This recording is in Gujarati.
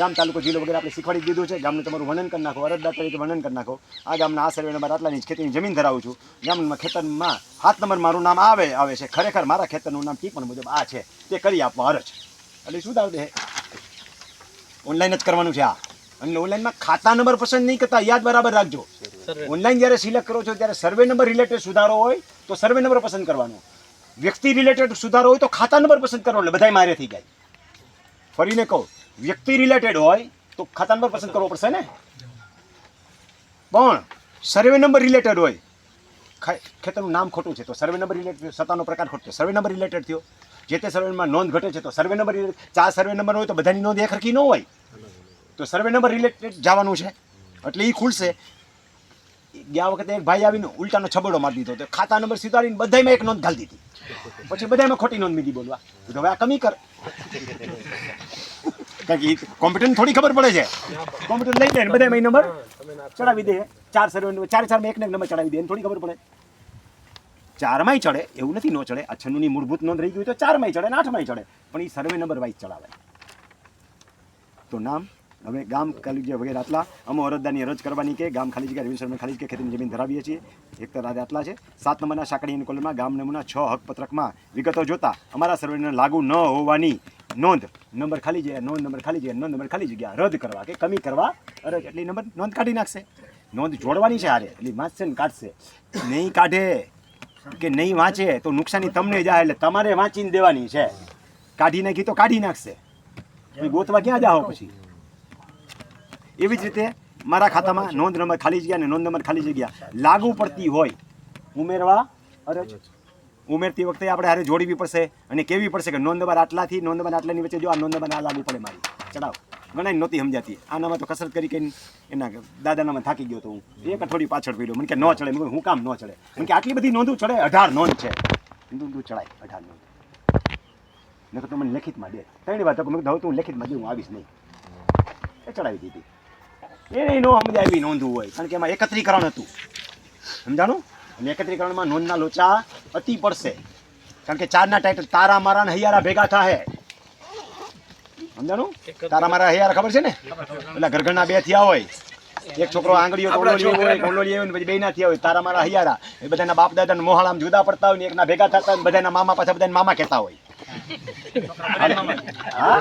ગામ તાલુકો જિલ્લો વગેરે આપણે શીખવાડી દીધું છે. ગામનું તમારું વર્ણન કરી નાખો અરજદાર તરીકે વર્ણન કરી નાખો. આ ગામના આ સર્વે નંબર આટલાની જ ખેતીની જમીન ધરાવું છું. ગામમાં ખેતરમાં હાથ નંબર મારું નામ આવે આવે છે. ખરેખર મારા ખેતરનું નામ ટીપણ મુજબ આ છે. તે કરી આપવા અરજ. એટલે શું દાવ દે? ઓનલાઈન જ કરવાનું છે આ. અને ઓનલાઈનમાં ખાતા નંબર પસંદ નહીં કરતા યાદ બરાબર રાખજો. ઓનલાઈન જ્યારે સિલેક્ટ કરો છો ત્યારે સર્વે નંબર રિલેટેડ સુધારો હોય તો સર્વે નંબર પસંદ કરવાનો. વ્યક્તિ રિલેટેડ સુધારો હોય તો ખાતા નંબર પસંદ કરવાનો. એટલે બધાય મારે થઈ જાય. ફરીને કહું વ્યક્તિ રિલેટેડ હોય તો ખાતા નંબર પસંદ કરવો પડશે ને? પણ સર્વે નંબર રિલેટેડ હોય. ખેતરનું નામ ખોટું છે તો સર્વે નંબર રિલેટેડ સત્તાનો પ્રકાર ખોટો છે. સર્વે નંબર રિલેટેડ થયો. જે તે સર્વેમાં નોંધ ઘટે છે તો સર્વે નંબર ચાર સર્વે નંબર હોય તો બધાની નોંધ એક ન હોય. તો સર્વે નંબર રિલેટેડ જવાનું છે. એટલે એ ખુલશે. ગયા વખતે એક ભાઈ આવીને ઉલટાનો છબડો મારી દીધો તો ખાતા નંબર સ્વીકારીને બધામાં એક નોંધ ઘાલી દીધી. પછી બધામાં ખોટી નોંધ મીધી બોલવા. તો હવે આ કમી કર. કોમ્પ્યુટર થોડી ખબર પડે છે. કોમ્પ્યુટર લઈ જાય બધા નંબર. ચડાવી દે. ચાર સર્વે ચાર એકને એક નંબર ચડાવી દે થોડી ખબર પડે. ચારમાંય ચડે. એવું નથી, નો ચડે. આ છન્નુની મૂળભૂત નોંધ રહી ગઈ હોય તો ચારમાંય ચડે ને આઠમાંય ચડે. પણ એ સર્વે નંબર વાઇઝ ચડાવે. તો નામ, હવે ગામ, ખાલી જગ્યા વગેરે આટલા. અમે અરજદારની અરજ કરવાની કે ગામ ખાલી જગ્યા રેવન્યુ ખાલી જગ્યા, ખેતીની જમીન ધરાવીએ છીએ. એક તો રાતે આટલા છે. સાત નંબરના સાંકડી કોલમમાં ગામ નમૂના છ હક પત્રકમાં વિગતો જોતા અમારા સર્વેને લાગુ ન હોવાની નોંધ. નંબર ખાલી જગ્યા, નોંધ નંબર ખાલી જગ્યા, નોંધ નંબર ખાલી જગ્યા. રદ કરવા કે કમી કરવા અરજ એટલે નંબર નોંધ કાઢી નાખશે. નોંધ જોડવાની છે હારે. એટલે વાંચશે ને કાઢશે. નહીં કાઢે કે નહીં વાંચે તો નુકસાની તમને જાય એટલે તમારે વાંચીને દેવાની છે. કાઢી નાખી તો કાઢી નાખશે. ગોતવા ક્યાં જાઓ પછી? એવી જ રીતે મારા ખાતામાં નોંધ નંબર ખાલી જગ્યા અને નોંધ નંબર ખાલી જગ્યા લાગુ પડતી હોય. ઉમેરવા, અરજ. ઉમેરતી વખતે આપણે હારે જોડવી પડશે અને કેવી પડશે કે નોંધ નંબર આટલાથી નોંધ નંબર આટલાની વચ્ચે જો આ નોંધ નંબર આ લાગુ પડે મારી. ચડાવ. ગણાય નહોતી સમજાતી. આનામાં તો કસરત કરી કરીને એના દાદાનામાં થાકી ગયો તો હું. એક અઠવાડિયું પાછળ પડ્યો. મને કે ન ચડે. મેં હું કામ ન ચડે. મને કે, આટલી બધી નોંધું ચડે? અઢાર નોંધ છે. નોંધું ચડાય. અઢાર નોંધ. મેં તો મને લેખિતમાં દે. ત્રણ વાત મેં કીધું તું લેખિતમાં દે હું આવીશ નહીં. એ ચડાવી દીધી. એ નો સમજાવી નોંધવું હોય. કારણ કે એમાં એકત્રીકરણ હતું. સમજાણું? અને એકત્રીકરણમાં નોંધના લોચા અતિ પડશે. કારણ કે ચારના ટાઇટલ તારા મારા ને હૈયારા ભેગા થાહે. સમજાણું? તારા મારા હૈયારા ખબર છે ને? એટલે ઘરઘરના બે થયા હોય. એક છોકરો આંગળીઓ હોય કોંડોળી હોય પછી બે ના થયા હોય. તારા મારા હૈયારા. એ બધાના બાપ દાદા ને મોહાળામાં જુદા પડતા હોય ને એકના ભેગા થતા હોય બધાના મામા પાછા બધાના મામા કહેતા હોય. હા?